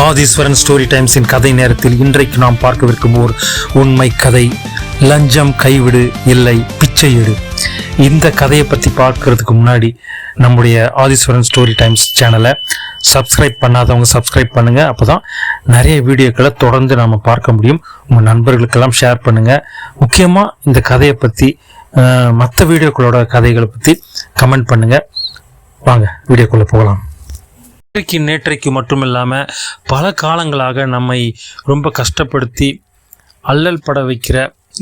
Aadheeswaran story டைம்ஸின் கதை நேரத்தில் இன்றைக்கு நாம் பார்க்கவிருக்கும் ஓர் உண்மை கதை. லஞ்சம் கைவிடு இல்லை பிச்சை எடு. இந்த கதையை பற்றி பார்க்கறதுக்கு முன்னாடி நம்முடைய ஆதீஸ்வரன் ஸ்டோரி டைம்ஸ் சேனலை சப்ஸ்கிரைப் பண்ணாதவங்க சப்ஸ்கிரைப் பண்ணுங்கள் அப்போ தான் நிறைய வீடியோக்களை தொடர்ந்து நாம் பார்க்க முடியும். உங்கள் நண்பர்களுக்கெல்லாம் ஷேர் பண்ணுங்கள் முக்கியமாக இந்த கதையை பற்றி மற்ற வீடியோக்களோட கதைகளை பற்றி கமெண்ட் பண்ணுங்கள் வாங்க வீடியோக்குள்ளே போகலாம். இன்றைக்கு நேற்றைக்கு மட்டும் இல்லாமல் பல காலங்களாக நம்மை ரொம்ப கஷ்டப்படுத்தி அல்லல் பட வைக்கிற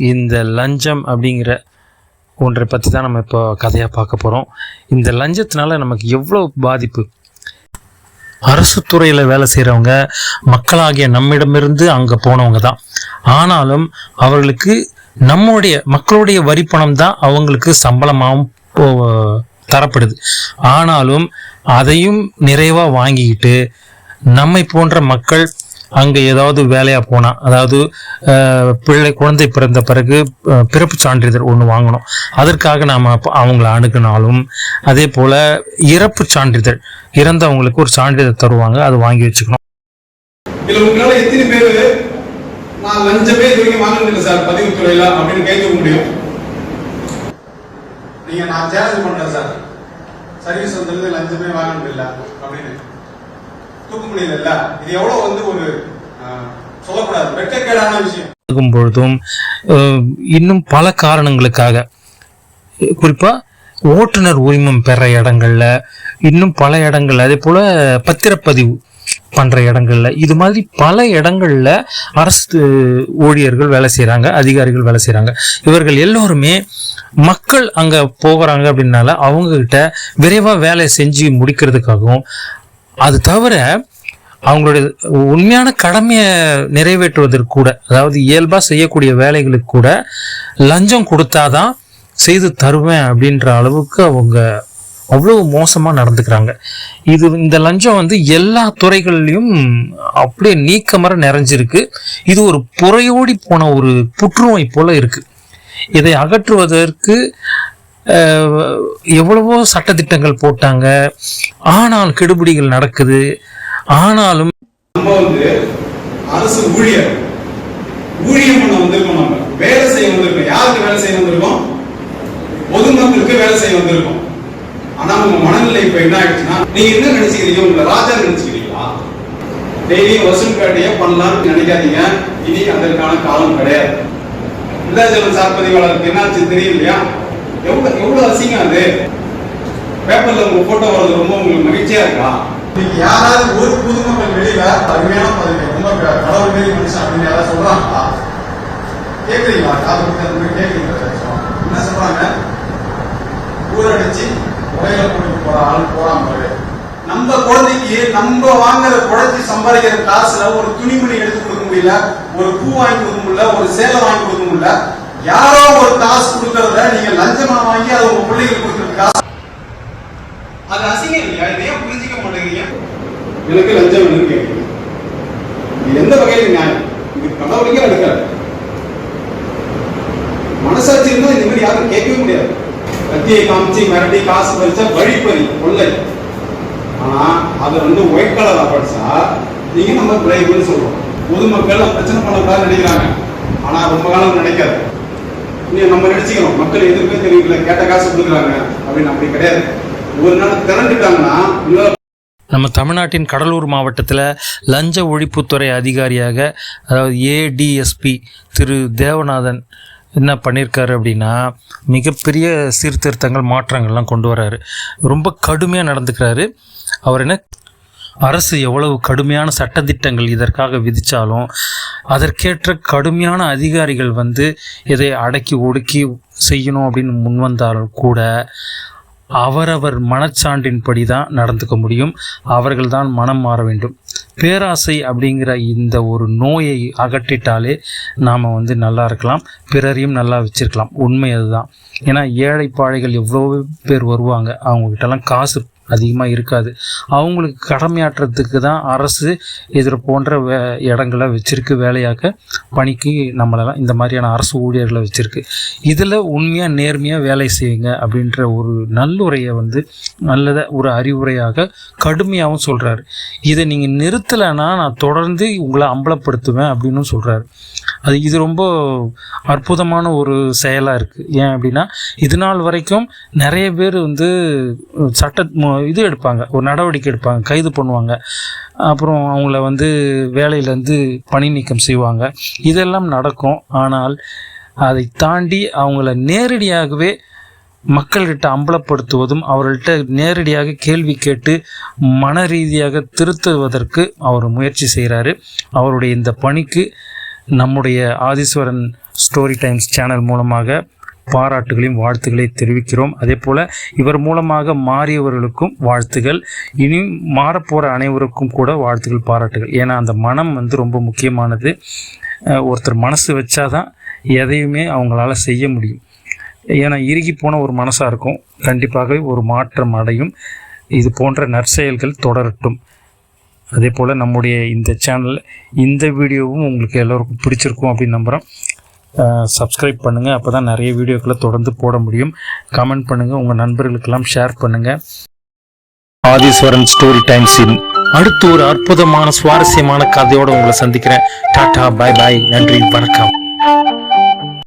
இந்த லஞ்சம் அப்படிங்கிற ஒன்றை பற்றி தான் நம்ம இப்போ கதையாக பார்க்க போகிறோம் இந்த லஞ்சத்தினால நமக்கு எவ்வளோ பாதிப்பு? அரசு துறையில் வேலை செய்கிறவங்க மக்களாகிய நம்மிடமிருந்து அங்கே போனவங்க தான். ஆனாலும் அவர்களுக்கு நம்முடைய மக்களுடைய வரி பணம் தான் அவங்களுக்கு சம்பளமாகவும் போ- தரப்படுது. ஆனாலும் அதையும் நிறைவாக வாங்கிக்கிட்டு நம்மை போன்ற மக்கள் அங்கே ஏதாவது வேலையாக போனால் அதாவது பிள்ளை குழந்தை பிறந்த பிறகு பிறப்பு சான்றிதழ் ஒன்று வாங்கணும். அதற்காக நாம் அவங்கள அணுகினாலும் அதே போல் இறப்பு சான்றிதழ் இறந்தவங்களுக்கு ஒரு சான்றிதழ் தருவாங்க அது வாங்கி வச்சுக்கணும். எத்தனை பேர் நான் லஞ்சமே இது வரைக்கும் வாங்கினதில்லை சார் பதிவுத்துறையில அப்படின்னு கேட்க முடியும். நீங்க நான் சேலஞ்ச் பண்றேன் சார். சர்வீஸ் வந்தது லஞ்சமே வாங்கினதில்ல அப்படின்னு. தூக்க முடியல இது எவ்வளவு வந்து ஒரு சொல்லக்கூடாது. வெட்கக்கேடான விஷயம். இருக்கும் பொழுதும் இன்னும் பல காரணங்களுக்காக. குறிப்பா ஓட்டுநர் உரிமம் பெற இடங்கள்ல இன்னும் பல இடங்கள். அதே போல பத்திரப்பதிவு. பண்ற இடங்கள்ல. இது மாதிரி பல இடங்கள்ல அரசு ஊழியர்கள் வேலை செய்கிறாங்க அதிகாரிகள் வேலை செய்கிறாங்க இவர்கள் எல்லோருமே மக்கள் அங்க போகிறாங்க அப்படின்னால அவங்க கிட்ட விரைவா வேலை செஞ்சு முடிக்கிறதுக்காகவும் அது தவிர அவங்களுடைய உண்மையான கடமையை நிறைவேற்றுவதற்கு கூட அதாவது இயல்பாக செய்யக்கூடிய வேலைகளுக்கு கூட லஞ்சம் கொடுத்தாதான் செய்து தருவேன் அப்படின்ற அளவுக்கு அவங்க அவ்வளவு மோசமாக நடந்துக்கிறாங்க. இது இந்த லஞ்சம் வந்து எல்லா துறைகள்லையும் அப்படியே நீக்கமர நிறைஞ்சிருக்கு. இது ஒரு புறையோடி போன ஒரு புற்றுநோய் போல இருக்கு. இதை அகற்றுவதற்கு எவ்வளவோ சட்டத்திட்டங்கள் போட்டாங்க. ஆனால் கெடுபிடிகள் நடக்குது. ஆனாலும் நம்ம வந்து அரசு ஊழியர் ஊழியம் ஒன்று வந்திருக்கோம் நம்ம வேலை செய்ய வந்திருக்கோம் யாருக்கு வேலை செய்ய வந்திருக்கோம் பொதுமக்களுக்கு வேலை செய்ய வந்திருக்கோம் ஆனா உங்க மனநிலை இப்ப என்ன ஆயிடுச்சுன்னா நீங்க என்ன நினைச்சுக்கிறீங்க உங்களை ராஜா நினைச்சுக்கிறீங்களா டெய்லியும் வசூல் பேட்டையே பண்ணலாம்னு நினைக்காதீங்க. இனி அதற்கான காலம் கிடையாது. விருதாச்சலம் சார் பதிவாளருக்கு என்னாச்சு தெரியும் இல்லையா எவ்வளவு எவ்வளவு அசிங்கம் அது? பேப்பர்ல உங்க போட்டோ வர்றது ரொம்ப உங்களுக்கு மகிழ்ச்சியா இருக்கா? இன்னைக்கு யாராவது ஒரு பொதுமக்கள் வெளியில அருமையான பதவி ரொம்ப கடவுள் மாரி மனுஷன் அப்படின்னு யாராவது சொல்றாங்களா? கேக்குறீங்களா? காது கொடுத்து என்ன சொல்றாங்க? ஊரடிச்சு உடையில போறான் பாரு நம்ம குழந்தைக்கு நம்ம வாங்குற குழந்தை சம்பாதிக்கிற காசுல ஒரு துணிமணி எடுத்து கொடுக்க முடியல ஒரு பூ வாங்கி கொடுக்க முடியல ஒரு சேலை வாங்கி கொடுக்க முடியல யாரோ ஒரு காசு கொடுக்கறத நீங்க லஞ்சமா வாங்கி அதை உங்க பிள்ளைகளுக்கு கொடுக்கறது காசு. அது அசிங்கம் இல்லையா? இதை ஏன் புரிஞ்சுக்க மாட்டேங்கிறீங்க? எனக்கு லஞ்சம் வேணும்னு கேட்குறீங்க எந்த வகையில நியாயம். இது கடவுளுக்கே எடுக்காது. கத்தியை காமிச்சு மிரட்டி காசு பறிச்சா வழிப்பறி கொள்ளை. ஆனா அது வந்து ஒயிட் கலரா படிச்சா நீங்க நம்ம பிரைவேட்னு சொல்றோம். பொதுமக்கள் பிரச்சனை பண்ணக்கூடாது நினைக்கிறாங்க. ஆனா ரொம்ப காலம் நினைக்காது. நீ நம்ம நினைச்சுக்கிறோம் மக்கள் எதுவுமே தெரியல. கேட்ட காசு கொடுக்குறாங்க. அப்படின்னு அப்படி கிடையாது. ஒரு நாள் திறந்துட்டாங்கன்னா உங்களால நம்ம தமிழ்நாட்டின் கடலூர் மாவட்டத்தில் லஞ்ச ஒழிப்புத்துறை அதிகாரியாக அதாவது ஏடிஎஸ்பி திரு தேவநாதன் என்ன பண்ணியிருக்காரு அப்படின்னா மிகப்பெரிய சீர்திருத்தங்கள் மாற்றங்கள்லாம் கொண்டு வராரு. ரொம்ப கடுமையாக நடந்துக்கிறாரு. அவர் என்ன அரசு எவ்வளவு கடுமையான சட்டதிட்டங்கள் இதற்காக விதித்தாலும் அதற்கேற்ற கடுமையான அதிகாரிகள் வந்து இதை அடக்கி ஒடுக்கி செய்யணும் அப்படின்னு முன்வந்தாலும் கூட அவரவர் மனச்சான்றின்படி தான் நடந்துக்க முடியும். அவர்கள்தான் மனம் மாற வேண்டும். பேராசை அப்படிங்கிற இந்த ஒரு நோயை அகற்றிட்டாலே நாம் வந்து நல்லா இருக்கலாம் பிறரையும் நல்லா வச்சிருக்கலாம். உண்மை அதுதான். ஏன்னா ஏழை பாழைகள் எவ்வளோ பேர் வருவாங்க. அவங்கக்கிட்டலாம் காசு அதிகமாக இருக்காது. அவங்களுக்கு கடமையாற்றுறதுக்கு தான் அரசு இதில் போன்ற வே இடங்களை வச்சுருக்கு வேலையாக்க பணிக்கு நம்மளெல்லாம் இந்த மாதிரியான அரசு ஊழியர்களை வச்சுருக்கு. இதில் உண்மையாக நேர்மையாக வேலை செய்யுங்க அப்படின்ற ஒரு நல்லுரையை வந்து நல்லதை ஒரு அறிவுரையாக கடுமையாகவும் சொல்கிறாரு இதை நீங்கள் நிறுத்தலைன்னா நான் தொடர்ந்து உங்களை அம்பலப்படுத்துவேன் அப்படின்னு சொல்கிறாரு அது இது ரொம்ப அற்புதமான ஒரு செயலாக இருக்குது ஏன் அப்படின்னா இது நாள் வரைக்கும் நிறைய பேர் வந்து சட்ட இது எடுப்பாங்க. ஒரு நடவடிக்கை எடுப்பாங்க. கைது பண்ணுவாங்க. அப்புறம் அவங்கள வந்து வேலையிலேருந்து பணி நீக்கம் செய்வாங்க. இதெல்லாம் நடக்கும். ஆனால் அதை தாண்டி அவங்கள நேரடியாகவே மக்கள்கிட்ட அம்பலப்படுத்துவதும் அவர்கள்ட்ட நேரடியாக கேள்வி கேட்டு மன ரீதியாக திருத்துவதற்கு அவர் முயற்சி செய்கிறாரு அவருடைய இந்த பணிக்கு நம்முடைய ஆதீஸ்வரன் ஸ்டோரி டைம்ஸ் சேனல் மூலமாக பாராட்டுகளையும் வாழ்த்துக்களை தெரிவிக்கிறோம். அதே போல் இவர் மூலமாக மாறியவர்களுக்கும் வாழ்த்துகள். இனி மாறப்போகிற அனைவருக்கும் கூட வாழ்த்துக்கள் பாராட்டுகள். ஏன்னா அந்த மனம் வந்து ரொம்ப முக்கியமானது. ஒருத்தர் மனசு வச்சாதான் எதையுமே அவங்களால செய்ய முடியும். ஏன்னா இறுகி போன ஒரு மனசாக இருக்கும். கண்டிப்பாகவே ஒரு மாற்றம் அடையும். இது போன்ற நற்செயல்கள் தொடரட்டும். அதே போல் நம்முடைய இந்த சேனல் இந்த வீடியோவும் உங்களுக்கு எல்லோருக்கும் பிடிச்சிருக்கும் அப்படின்னு நம்புகிறோம் சப்ஸ்கிரைப் பண்ணுங்கள் அப்போ தான் நிறைய வீடியோக்களை தொடர்ந்து போட முடியும். கமெண்ட் பண்ணுங்கள் உங்கள் நண்பர்களுக்கெல்லாம் ஷேர் பண்ணுங்கள் ஆதீஸ்வரன் ஸ்டோரி டைம்ஸின் அடுத்து ஒரு அற்புதமான சுவாரஸ்யமான கதையோடு உங்களை சந்திக்கிறேன். டாடா பாய் பாய் நன்றி வணக்கம்.